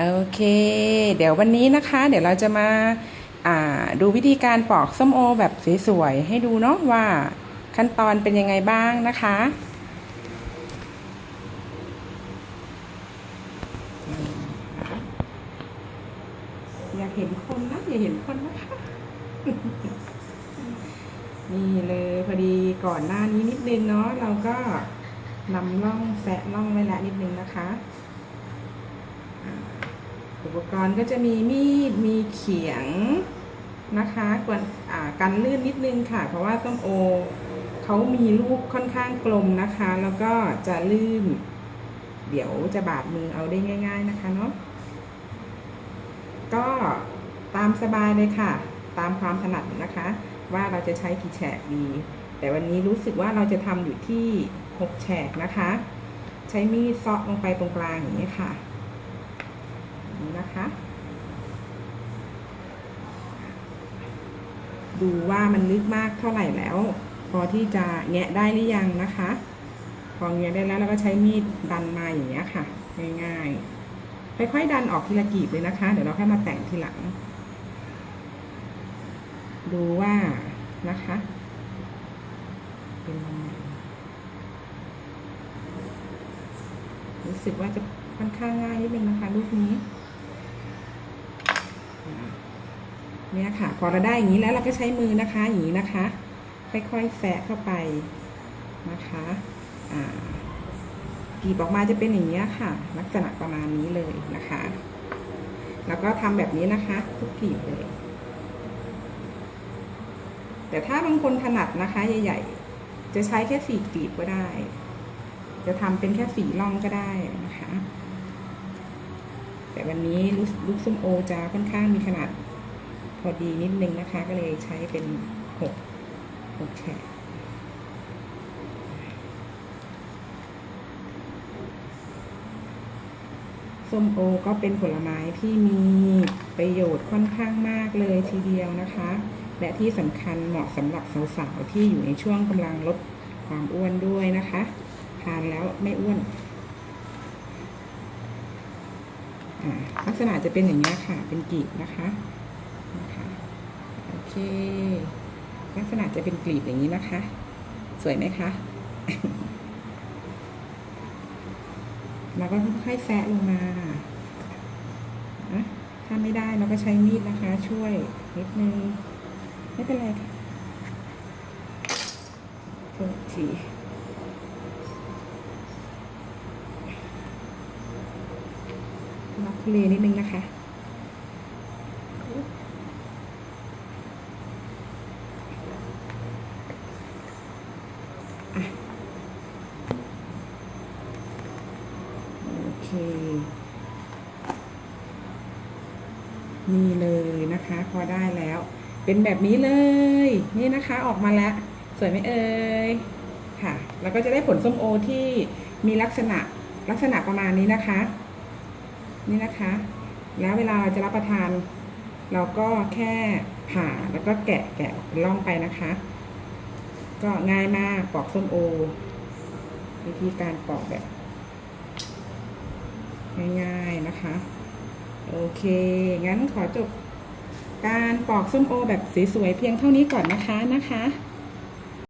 โอเค เดี๋ยววันนี้นะคะ เดี๋ยวเราจะมาดูวิธีการปอกส้มโอแบบสวยๆให้ดูเนาะว่าขั้นตอนเป็นยังไงบ้างนะคะ อยากเห็นคนนะอย่าเห็นคนนะคะนี่เลยพอดีก่อนหน้านี้นิดนึงเนาะเราก็นำล่องแสะล่องไว้แล้วนิดนึงนะคะ อุปกรณ์ก็จะมีมีดมีเขียงนะคะกวนอ่ากันลื่นนิดนึงค่ะ เพราะว่าส้มโอเขามีลูกค่อนข้างกลมนะคะ แล้วก็จะลื่น เดี๋ยวจะบาดมือเอาได้ง่าย ๆนะคะเนาะก็ตามสบายเลยค่ะ ตามความถนัดนะคะ ว่าเราจะใช้กี่แฉกดี แต่วันนี้รู้สึกว่าเราจะทำอยู่ที่ 6 แฉกนะคะ ใช้มีดซาะลงไปตรงกลางอย่างนี้ค่ะ นี้นะคะ ดูว่ามันลึกมากเท่าไหร่แล้ว พอที่จะแงะได้หรือยังนะคะ พอแงะได้แล้วเราก็ใช้มีดดันมาอย่างนี้ยค่ะ ง่ายๆค่อยๆดันออกทีละกีบเลยนะคะ เดี๋ยวเราค่อยมาแต่งทีหลัง ดูว่านะคะเป็นยังไงรู้สึกว่าจะค่อนข้างง่ายนิดนึงนะคะลูกนี้อ่า เนี่ยค่ะ พอเราได้อย่างนี้แล้วเราก็ใช้มือนะคะอย่างนี้นะคะ ค่อยๆแซะเข้าไปนะคะอ่ากีบออกมาจะเป็นอย่างนี้ค่ะ ลักษณะประมาณนี้เลยนะคะ แล้วก็ทำแบบนี้นะคะ ทุกกีบเลย แต่ถ้าบางคนถนัดนะคะ ใหญ่ ๆ จะใช้แค่สี่กีบก็ได้ จะทำเป็นแค่สี่ร่องก็ได้นะคะ แต่วันนี้ลูกลูกส้มโอจะค่อนข้างมีขนาด อดีนิดนึงนะคะ ก็เลยใช้เป็นหกหกแฉกส้มโอก็เป็นผลไม้ที่มีประโยชน์ค่อนข้างมากเลยทีเดียวนะคะ และที่สำคัญเหมาะสำหรับสาวๆที่อยู่ในช่วงกำลังลดความอ้วนด้วยนะคะ ทานแล้วไม่อ้วนลักษณะจะเป็นอย่างนี้ค่ะ เป็นกีบนะคะ นะคะโอเค ลักษณะจะเป็นกลีบอย่างนี้นะคะ สวยไหมคะเราก็ค่อยๆแซะลงมาถ้าไม่ได้เราก็ใช้มีดนะคะ ช่วยนิดนึง ไม่เป็นไรค่ะโทษทีล็อกทุเลนิดนึงนะคะ โอเค นี่เลยนะคะ พอได้แล้ว เป็นแบบนี้เลย นี่นะคะออกมาแล้ว สวยไหมเอ่ยค่ะ แล้วก็จะได้ผลส้มโอที่มีลักษณะลักษณะประมาณนี้นะคะ นี่นะคะ แล้วเวลาเราจะรับประทาน เราก็แค่ผ่าแล้วก็แกะแกะออกเป็นร่องไปนะคะ ก็ง่ายมากปอกส้มโอ วิธีการปอกแบบ ง่ายๆนะคะ โอเค งั้นขอจบการปอกส้มโอแบบสวยๆเพียงเท่านี้ก่อนนะคะนะคะ